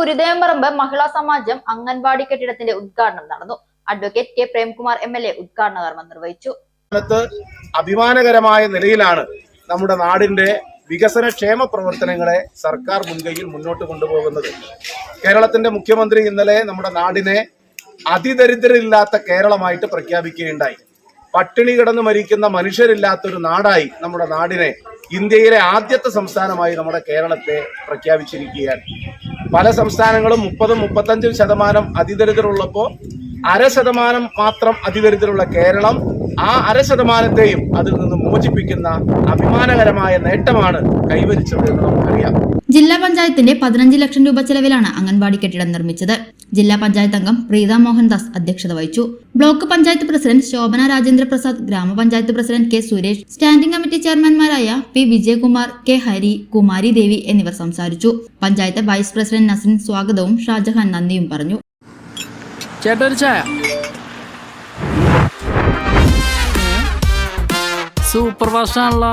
ഗുരുദേവമ്പറമ്പ് മഹിളാ സമാജം അംഗൻവാടി കെട്ടിടത്തിന്റെ ഉദ്ഘാടനം നടന്നു. Advocate K Premkumar M L A ഉദ്ഘാടന കർമ്മം നിർവഹിച്ചു. അഭിമാനകരമായ നിലയിലാണ് നമ്മുടെ നാടിന്റെ വികസന ക്ഷേമ പ്രവർത്തനങ്ങളെ സർക്കാർ മുൻകൈയിൽ മുന്നോട്ട് കൊണ്ടുപോകുന്നത്. കേരളത്തിന്റെ മുഖ്യമന്ത്രി ഇന്നലെ നമ്മുടെ നാടിനെ അതിദരിദ്രരില്ലാത്ത കേരളമായിട്ട് പ്രഖ്യാപിക്കുകയുണ്ടായി. പട്ടിണി കിടന്ന് മരിക്കുന്ന മനുഷ്യരില്ലാത്തൊരു നാടായി നമ്മുടെ നാടിനെ ഇന്ത്യയിലെ ആദ്യത്തെ സംസ്ഥാനമായി നമ്മുടെ കേരളത്തെ പ്രഖ്യാപിച്ചിരിക്കുകയാണ്. പല സംസ്ഥാനങ്ങളും മുപ്പതും മുപ്പത്തഞ്ചും ശതമാനം അതിദരിദ്രരുള്ളപ്പോൾ അര ശതമാനം മാത്രം അതിദരിദ്രരുള്ള കേരളം ആ അര ശതമാനത്തെയും അതിൽ നിന്ന് മോചിപ്പിക്കുന്ന അഭിമാനകരമായ നേട്ടമാണ് കൈവരിച്ചത് എന്ന് നമുക്കറിയാം ജില്ലാ പഞ്ചായത്തിന്റെ പതിനഞ്ച് ലക്ഷം രൂപ ചെലവിലാണ് അംഗൻവാടി കെട്ടിടം നിർമ്മിച്ചത്. ജില്ലാ പഞ്ചായത്ത് അംഗം പ്രീത മോഹൻദാസ് അധ്യക്ഷത വഹിച്ചു. ബ്ലോക്ക് പഞ്ചായത്ത് പ്രസിഡന്റ് ശോഭന രാജേന്ദ്ര പ്രസാദ് ഗ്രാമപഞ്ചായത്ത് president K Suresh standing committee ചെയർമാൻമാരായ P Vijayakumar K Hari Kumari Devi എന്നിവർ സംസാരിച്ചു. പഞ്ചായത്ത് വൈസ് പ്രസിഡന്റ് നസിൻ സ്വാഗതവും ഷാജഹാൻ നന്ദിയും പറഞ്ഞു. സൂപ്പർ ഫാസ്റ്റ് ആണല്ലോ